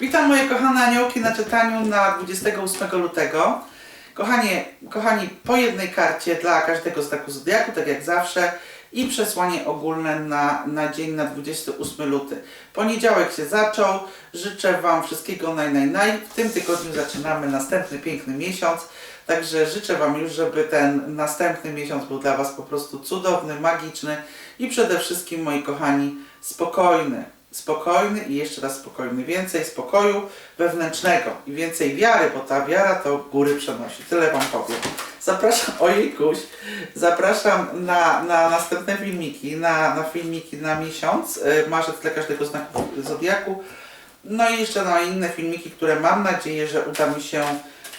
Witam moje kochane aniołki na czytaniu na 28 lutego. Kochanie, kochani, po jednej karcie dla każdego znaku zodiaku, tak jak zawsze, i przesłanie ogólne na, na dzień na 28 luty. Poniedziałek się zaczął. Życzę Wam wszystkiego naj, naj, naj. W tym tygodniu zaczynamy następny piękny miesiąc. Także życzę Wam już, żeby ten następny miesiąc był dla Was po prostu cudowny, magiczny i przede wszystkim, moi kochani, spokojny. Spokojny i jeszcze raz spokojny. Więcej spokoju wewnętrznego i więcej wiary, bo ta wiara to góry przenosi. Tyle Wam powiem. Zapraszam, ojejkuś, zapraszam na, na następne filmiki, na, na filmiki na miesiąc, y, marzec dla każdego znaku Zodiaku. No i jeszcze na inne filmiki, które mam nadzieję, że uda mi się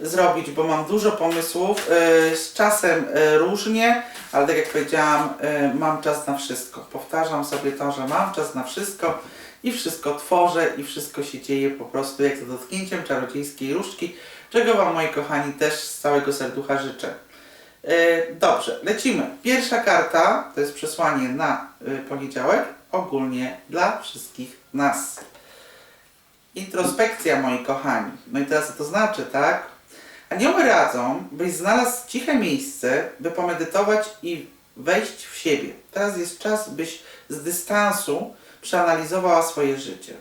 zrobić, bo mam dużo pomysłów. y, Z czasem y, różnie, ale tak jak powiedziałam, mam czas na wszystko. Powtarzam sobie to, że mam czas na wszystko i wszystko tworzę i wszystko się dzieje po prostu jak za dotknięciem czarodziejskiej różdżki, czego Wam moi kochani też z całego serducha życzę. Y, Dobrze, lecimy. Pierwsza karta to jest przesłanie na y, poniedziałek, ogólnie dla wszystkich nas. Introspekcja, moi kochani. No i teraz co to znaczy, tak? Anioły radzą, byś znalazł ciche miejsce, by pomedytować i wejść w siebie. Teraz jest czas, byś z dystansu przeanalizowała swoje życie.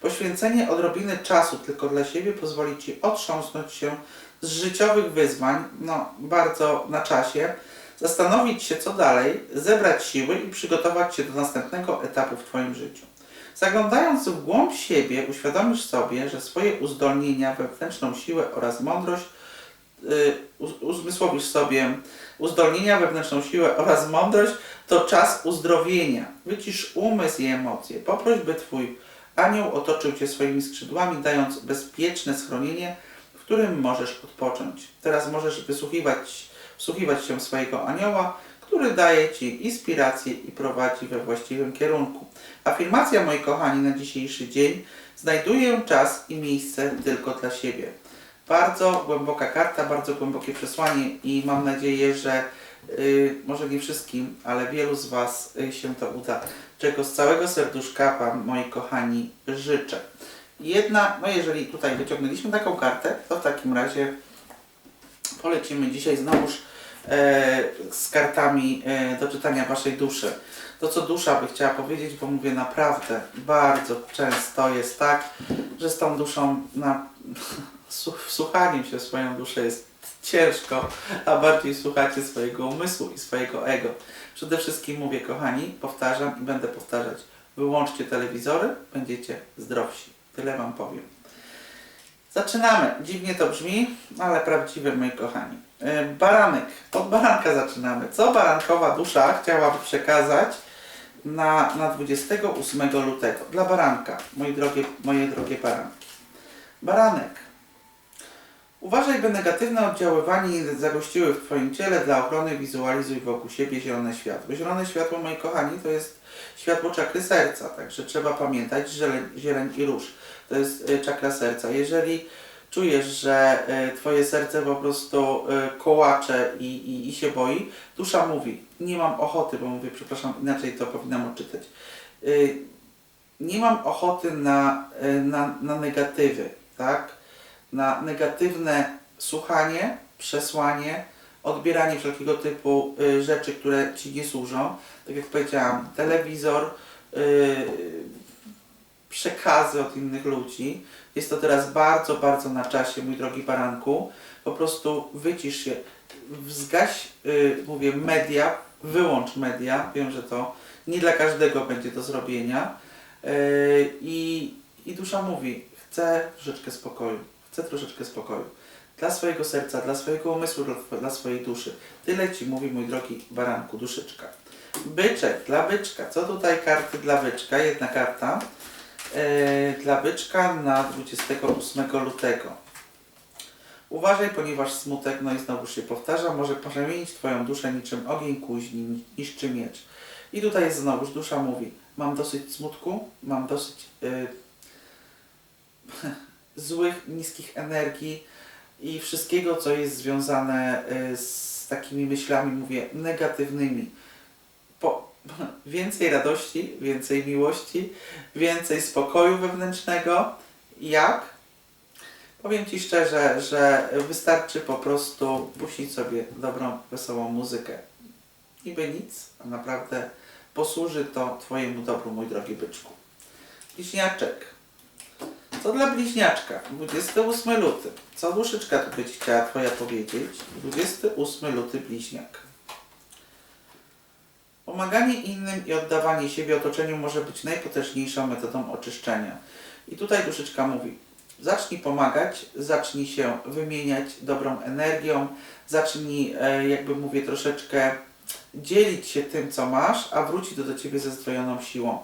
Poświęcenie odrobiny czasu tylko dla siebie pozwoli Ci otrząsnąć się z życiowych wyzwań, no bardzo na czasie, zastanowić się co dalej, zebrać siły i przygotować się do następnego etapu w Twoim życiu. Zaglądając w głąb siebie, uświadomisz sobie, że swoje uzdolnienia, wewnętrzną siłę oraz mądrość uzmysłowisz sobie uzdolnienia, wewnętrzną siłę oraz mądrość, to czas uzdrowienia. Wycisz umysł i emocje. Poproś, by Twój anioł otoczył Cię swoimi skrzydłami, dając bezpieczne schronienie, w którym możesz odpocząć. Teraz możesz wysłuchiwać, wsłuchiwać się swojego anioła, który daje Ci inspirację i prowadzi we właściwym kierunku. Afirmacja, moi kochani, na dzisiejszy dzień. Znajduję czas i miejsce tylko dla siebie. Bardzo głęboka karta, bardzo głębokie przesłanie i mam nadzieję, że y, może nie wszystkim, ale wielu z Was y, się to uda. Czego z całego serduszka Wam, moi kochani, życzę. Jedna, no jeżeli tutaj wyciągnęliśmy taką kartę, to w takim razie polecimy dzisiaj znowuż e, z kartami e, do czytania Waszej duszy. To, co dusza by chciała powiedzieć, bo mówię naprawdę, bardzo często jest tak, że z tą duszą na słuchaniem się w swoją duszę jest ciężko, a bardziej słuchacie swojego umysłu i swojego ego. Przede wszystkim mówię, kochani, powtarzam i będę powtarzać, wyłączcie telewizory, będziecie zdrowsi. Tyle Wam powiem. Zaczynamy. Dziwnie to brzmi, ale prawdziwe, moi kochani. E, Baranek. Od baranka zaczynamy. Co barankowa dusza chciałaby przekazać na, na 28 lutego? Dla baranka, moi drogie, moje drogie baranki. Baranek. Uważaj, by negatywne oddziaływanie nie zagościły w Twoim ciele. Dla ochrony wizualizuj wokół siebie zielone światło. Zielone światło, moi kochani, to jest światło czakry serca, także trzeba pamiętać, że zieleń, i róż to jest y, czakra serca. Jeżeli czujesz, że y, Twoje serce po prostu y, kołacze i, i, i się boi, dusza mówi, nie mam ochoty, bo mówię, przepraszam, inaczej to powinnam odczytać. Nie mam ochoty na, na, na negatywy, tak? Na negatywne słuchanie, przesłanie, odbieranie wszelkiego typu y, rzeczy, które Ci nie służą. Tak jak powiedziałam, telewizor, y, przekazy od innych ludzi. Jest to teraz bardzo, bardzo na czasie, mój drogi baranku. Po prostu wycisz się, zgaś, y, mówię, media, wyłącz media. Wiem, że to nie dla każdego będzie do zrobienia. Y, I, I dusza mówi, chcę troszeczkę spokoju, chcę troszeczkę spokoju. Dla swojego serca, dla swojego umysłu, dla, swojej duszy. Tyle Ci mówi, mój drogi baranku, duszyczka. Byczek, dla byczka. Co tutaj karty dla byczka? Jedna karta. E, dla byczka na 28 lutego. Uważaj, ponieważ smutek, no i znowu się powtarza, może przemienić Twoją duszę niczym ogień kuźni, niszczy miecz. I tutaj jest znowuż dusza mówi, mam dosyć smutku, mam dosyć y, złych, niskich energii i wszystkiego, co jest związane y, z takimi myślami, mówię, negatywnymi. Po, więcej radości, więcej miłości, więcej spokoju wewnętrznego Jak? Powiem Ci szczerze, że wystarczy po prostu puścić sobie dobrą, wesołą muzykę. Niby nic, a naprawdę posłuży to Twojemu dobru, mój drogi byczku. Bliźniaczek. Co dla bliźniaczka? 28 luty. Co duszyczka tu być chciała Twoja powiedzieć? 28 luty bliźniak. Pomaganie innym i oddawanie siebie otoczeniu może być najpotężniejszą metodą oczyszczenia. I tutaj duszyczka mówi, zacznij pomagać, zacznij się wymieniać dobrą energią, zacznij, e, jakby mówię, troszeczkę dzielić się tym, co masz, a wróci to do Ciebie ze zdwojoną siłą.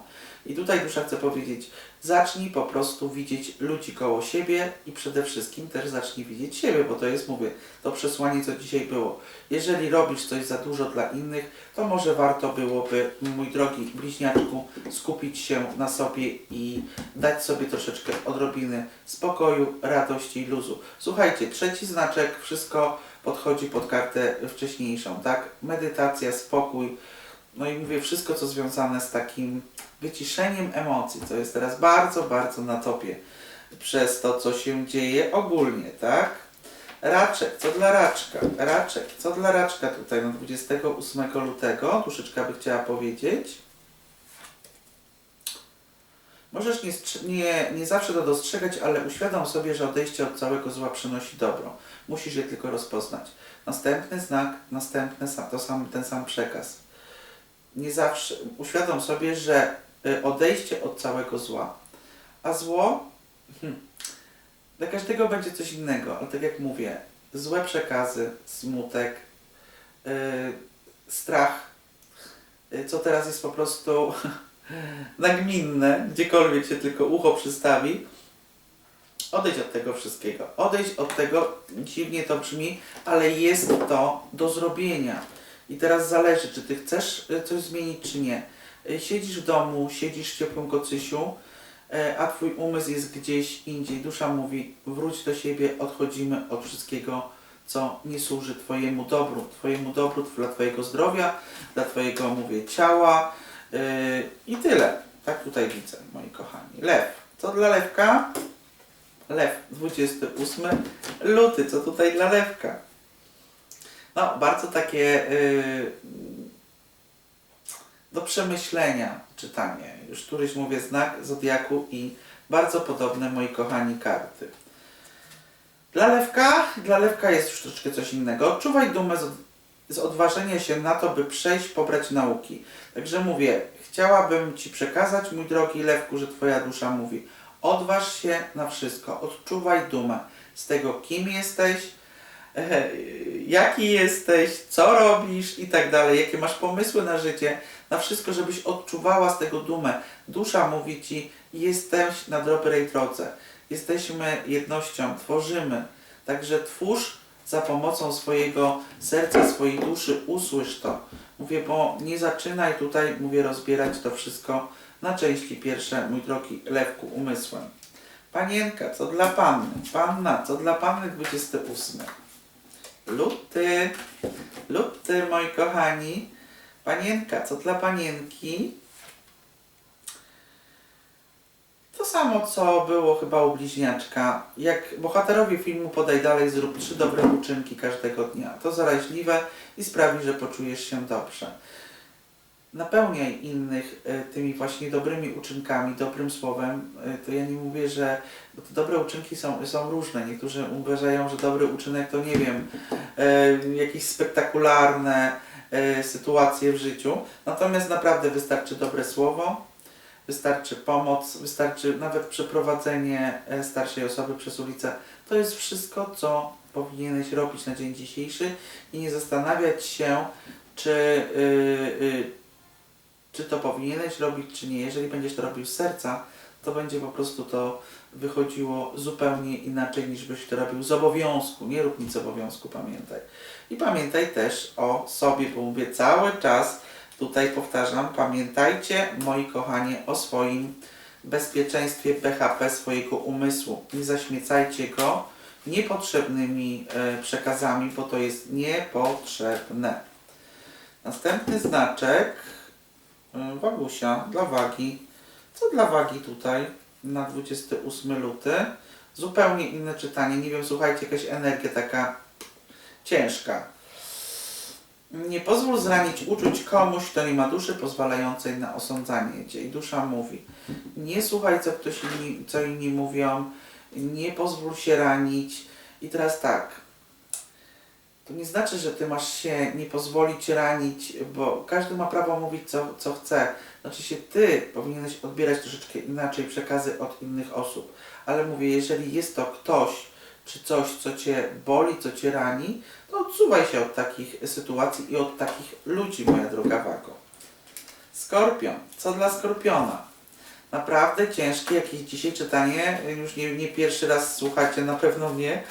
I tutaj dusza chce powiedzieć, zacznij po prostu widzieć ludzi koło siebie i przede wszystkim też zacznij widzieć siebie, bo to jest, mówię, to przesłanie, co dzisiaj było. Jeżeli robisz coś za dużo dla innych, to może warto byłoby, mój drogi bliźniaczku, skupić się na sobie i dać sobie troszeczkę odrobiny spokoju, radości i luzu. Słuchajcie, trzeci znaczek, wszystko podchodzi pod kartę wcześniejszą, tak? Medytacja, spokój, no i mówię, wszystko co związane z takim wyciszeniem emocji, co jest teraz bardzo, bardzo na topie przez to, co się dzieje ogólnie, tak? Raczek, co dla raczka? Raczek, co dla raczka tutaj no 28 lutego? Duszyczka by chciała powiedzieć. Możesz nie, nie, nie zawsze to dostrzegać, ale uświadom sobie, że odejście od całego zła przynosi dobro. Musisz je tylko rozpoznać. Następny znak, następny sam, to sam, ten sam przekaz. Nie zawsze, uświadom sobie, że odejście od całego zła. A zło, hmm, dla każdego będzie coś innego, ale tak jak mówię, złe przekazy, smutek, yy, strach, yy, co teraz jest po prostu nagminne, gdziekolwiek się tylko ucho przystawi, odejdź od tego wszystkiego. Odejdź od tego, dziwnie to brzmi, ale jest to do zrobienia. I teraz zależy, czy ty chcesz coś zmienić, czy nie. Y, Siedzisz w domu, siedzisz w ciepłym kocysiu, e, a twój umysł jest gdzieś indziej. Dusza mówi, wróć do siebie, odchodzimy od wszystkiego, co nie służy twojemu dobru. Twojemu dobru, dla twojego zdrowia, dla twojego, mówię, ciała yy, i tyle. Tak tutaj widzę, moi kochani. Lew. Co dla lewka? Lew, 28 luty. Co tutaj dla lewka? No, bardzo takie yy, do przemyślenia czytanie. Już któryś mówię znak Zodiaku i bardzo podobne, moi kochani, karty. Dla lewka, dla lewka jest już troszeczkę coś innego. Odczuwaj dumę z, z odważenia się na to, by przejść, pobrać nauki. Także mówię, chciałabym Ci przekazać, mój drogi lewku, że Twoja dusza mówi, odważ się na wszystko, odczuwaj dumę z tego, kim jesteś, jaki jesteś, co robisz i tak dalej, jakie masz pomysły na życie, na wszystko, żebyś odczuwała z tego dumę. Dusza mówi Ci, jesteś na dobrej drodze, jesteśmy jednością, tworzymy. Także twórz za pomocą swojego serca, swojej duszy, usłysz to. Mówię, bo nie zaczynaj tutaj, mówię, rozbierać to wszystko na części pierwsze, mój drogi lewku, umysłem. Panienka, co dla panny? Panna, co dla panny 28. Luty, luty, moi kochani. Panienka, co dla panienki? To samo, co było chyba u bliźniaczka. Jak bohaterowie filmu Podaj dalej, zrób trzy dobre uczynki każdego dnia. To zaraźliwe i sprawi, że poczujesz się dobrze. Napełniaj innych e, tymi właśnie dobrymi uczynkami, dobrym słowem. E, To ja nie mówię, że dobre uczynki są, są różne. Niektórzy uważają, że dobry uczynek to nie wiem, e, jakieś spektakularne sytuacje w życiu. Natomiast naprawdę wystarczy dobre słowo, wystarczy pomoc, wystarczy nawet przeprowadzenie starszej osoby przez ulicę. To jest wszystko, co powinieneś robić na dzień dzisiejszy i nie zastanawiać się, czy, y, y, czy to powinieneś robić, czy nie. Jeżeli będziesz to robił z serca, to będzie po prostu to wychodziło zupełnie inaczej niż byś to robił z obowiązku. Nie rób nic z obowiązku, pamiętaj. I pamiętaj też o sobie, bo mówię cały czas, tutaj powtarzam, pamiętajcie, moi kochani, o swoim bezpieczeństwie BHP swojego umysłu. Nie zaśmiecajcie go niepotrzebnymi e, przekazami, bo to jest niepotrzebne. Następny znaczek, y, wagusia, dla wagi. Co dla wagi tutaj? na 28 luty. Zupełnie inne czytanie. Nie wiem, słuchajcie, jakaś energia taka ciężka. Nie pozwól zranić uczuć komuś, kto nie ma duszy pozwalającej na osądzanie cię. I dusza mówi, nie słuchaj, co ktoś inni, co inni mówią, nie pozwól się ranić. I teraz tak, to nie znaczy, że ty masz się nie pozwolić ranić, bo każdy ma prawo mówić, co, co chce. Znaczy się ty powinieneś odbierać troszeczkę inaczej przekazy od innych osób. Ale mówię, jeżeli jest to ktoś, czy coś, co cię boli, co cię rani, to odsuwaj się od takich sytuacji i od takich ludzi, moja droga Wago. Skorpion. Co dla Skorpiona? Naprawdę ciężkie jakieś dzisiaj czytanie. Już nie, nie pierwszy raz słuchacie, na pewno mnie.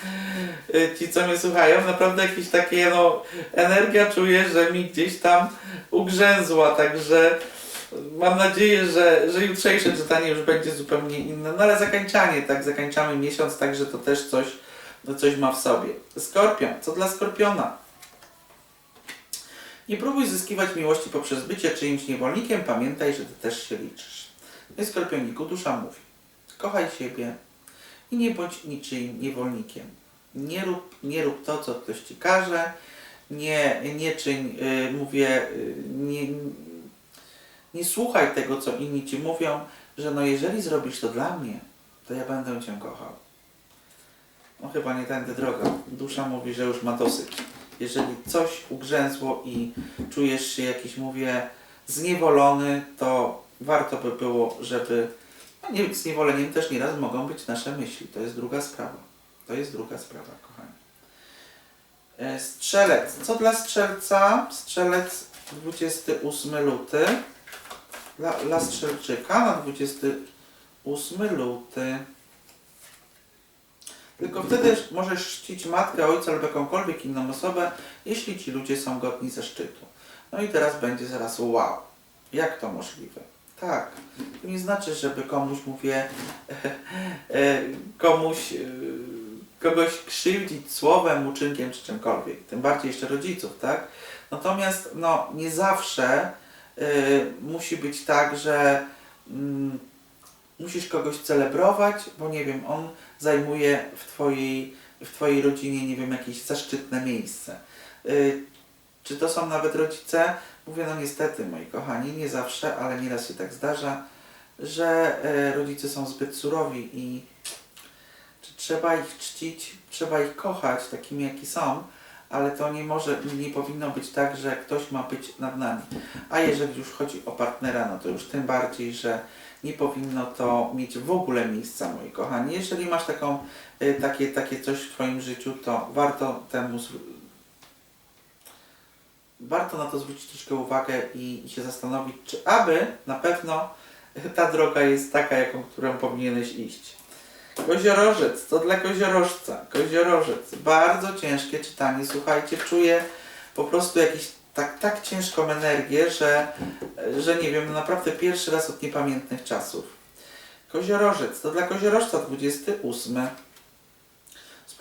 Y, Ci, co mnie słuchają, naprawdę jakieś takie, no, energia czuję, że mi gdzieś tam ugrzęzła, także mam nadzieję, że, że jutrzejsze czytanie już będzie zupełnie inne. No ale zakończanie, tak, zakończamy miesiąc, także to też coś, no, coś ma w sobie. Skorpion. Co dla Skorpiona? Nie próbuj zyskiwać miłości poprzez bycie czyimś niewolnikiem, pamiętaj, że ty też się liczysz. I Skorpioniku, dusza mówi. Kochaj siebie i nie bądź niczyim niewolnikiem. Nie rób, nie rób to, co ktoś ci każe, nie, nie czyń, y, mówię, y, nie, nie słuchaj tego, co inni ci mówią, że no jeżeli zrobisz to dla mnie, to ja będę cię kochał. No chyba nie tędy droga. Dusza mówi, że już ma dosyć. Jeżeli coś ugrzęzło i czujesz się jakiś, mówię, zniewolony, to warto by było, żeby... No nie, zniewoleniem też nieraz mogą być nasze myśli. To jest druga sprawa. To jest druga sprawa, kochani. E, Strzelec. Co dla strzelca? Strzelec 28 luty. Dla, dla strzelczyka na 28 luty. Tylko wtedy możesz czcić matkę, ojca lub jakąkolwiek inną osobę, jeśli ci ludzie są godni zaszczytu. No i teraz będzie zaraz wow. Jak to możliwe? Tak. To nie znaczy, żeby komuś mówię, e, komuś, e, kogoś krzywdzić słowem, uczynkiem czy czymkolwiek. Tym bardziej jeszcze rodziców, tak? Natomiast no, nie zawsze e, musi być tak, że mm, musisz kogoś celebrować, bo nie wiem, on zajmuje w twojej, w twojej rodzinie, nie wiem, jakieś zaszczytne miejsce. Y, Czy to są nawet rodzice? Mówię, no niestety, moi kochani, nie zawsze, ale nieraz się tak zdarza, że e, rodzice są zbyt surowi i trzeba ich czcić, trzeba ich kochać takimi, jaki są, ale to nie może, nie powinno być tak, że ktoś ma być nad nami. A jeżeli już chodzi o partnera, no to już tym bardziej, że nie powinno to mieć w ogóle miejsca, moi kochani. Jeżeli masz taką, y, takie, takie coś w Twoim życiu, to warto temu warto na to zwrócić troszkę uwagę i, i się zastanowić, czy aby na pewno ta droga jest taka, jaką którą powinieneś iść. Koziorożec, to dla koziorożca. Koziorożec, bardzo ciężkie czytanie. Słuchajcie, czuję po prostu jakieś tak, tak ciężką energię, że, że nie wiem, no naprawdę pierwszy raz od niepamiętnych czasów. Koziorożec, to dla koziorożca 28.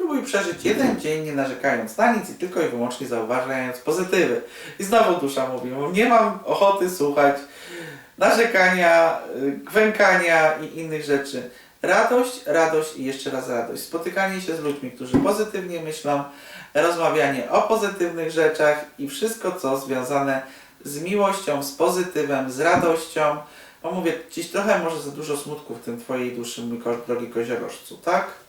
Spróbuj przeżyć jeden dzień nie narzekając na nic i tylko i wyłącznie zauważając pozytywy. I znowu dusza mówi, nie mam ochoty słuchać narzekania, y, kwękania i innych rzeczy. Radość, radość i jeszcze raz radość. Spotykanie się z ludźmi, którzy pozytywnie myślą, rozmawianie o pozytywnych rzeczach i wszystko, co związane z miłością, z pozytywem, z radością. Bo mówię, dziś trochę może za dużo smutku w tym Twojej duszy, mój drogi koziorożcu, tak?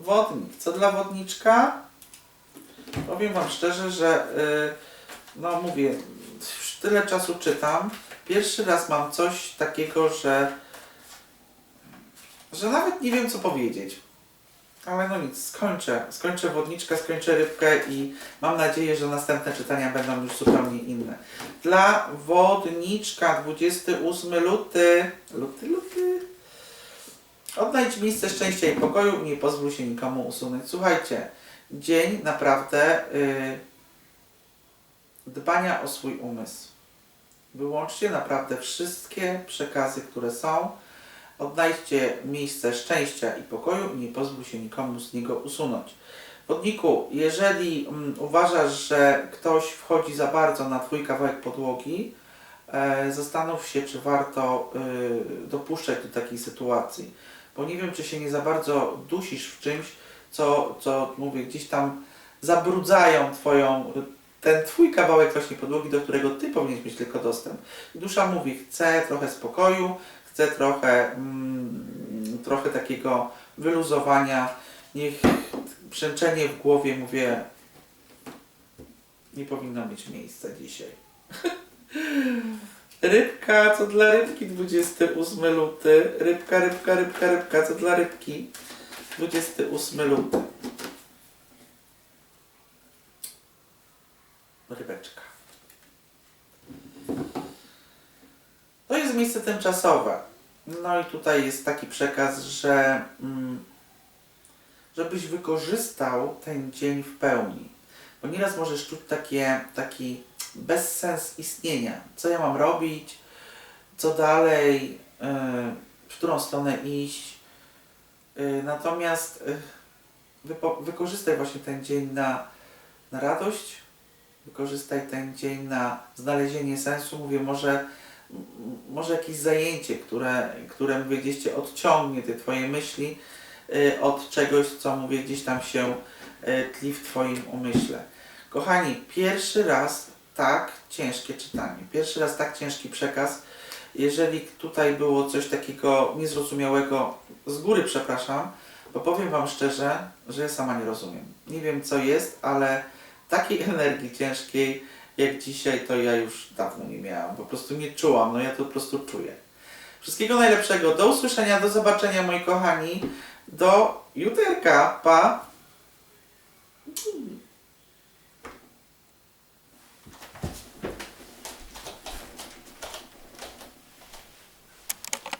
Wodnik. Co dla wodniczka? Powiem Wam szczerze, że yy, no mówię, już tyle czasu czytam. Pierwszy raz mam coś takiego, że że nawet nie wiem co powiedzieć. Ale no nic, skończę. Skończę wodniczkę, skończę rybkę i mam nadzieję, że następne czytania będą już zupełnie inne. Dla wodniczka 28 luty. Luty, luty. Odnajdź miejsce szczęścia i pokoju nie pozwól się nikomu usunąć. Słuchajcie, dzień naprawdę yy, dbania o swój umysł. Wyłączcie naprawdę wszystkie przekazy, które są. Odnajdźcie miejsce szczęścia i pokoju nie pozwól się nikomu z niego usunąć. Wodniku, jeżeli mm, uważasz, że ktoś wchodzi za bardzo na Twój kawałek podłogi, e, zastanów się, czy warto y, dopuszczać do takiej sytuacji. Bo nie wiem, czy się nie za bardzo dusisz w czymś, co, co mówię, gdzieś tam zabrudzają twoją, ten twój kawałek właśnie podłogi, do którego ty powinieneś mieć tylko dostęp. I dusza mówi, chcę trochę spokoju, chcę trochę, mm, trochę takiego wyluzowania. Niech brzęczenie w głowie, mówię, nie powinno mieć miejsca dzisiaj. Rybka, co dla rybki 28 luty. Rybka, rybka, rybka, rybka, co dla rybki 28 luty. Rybeczka. To jest miejsce tymczasowe. No i tutaj jest taki przekaz, że mm, żebyś wykorzystał ten dzień w pełni. Bo nieraz możesz czuć takie, taki bezsens istnienia. Co ja mam robić? Co dalej? Yy, w którą stronę iść? Yy, natomiast wypo- wykorzystaj właśnie ten dzień na, na radość, wykorzystaj ten dzień na znalezienie sensu. Mówię, może, może jakieś zajęcie, które, które mówię, gdzieś Cię odciągnie, te Twoje myśli od czegoś, co mówię, gdzieś tam się tli w Twoim umyśle. Kochani, pierwszy raz tak ciężkie czytanie, pierwszy raz tak ciężki przekaz. Jeżeli tutaj było coś takiego niezrozumiałego, z góry przepraszam, bo powiem Wam szczerze, że ja sama nie rozumiem. Nie wiem co jest, ale takiej energii ciężkiej jak dzisiaj to ja już dawno nie miałam. Po prostu nie czułam, no ja to po prostu czuję. Wszystkiego najlepszego, do usłyszenia, do zobaczenia moi kochani, do juterka, pa!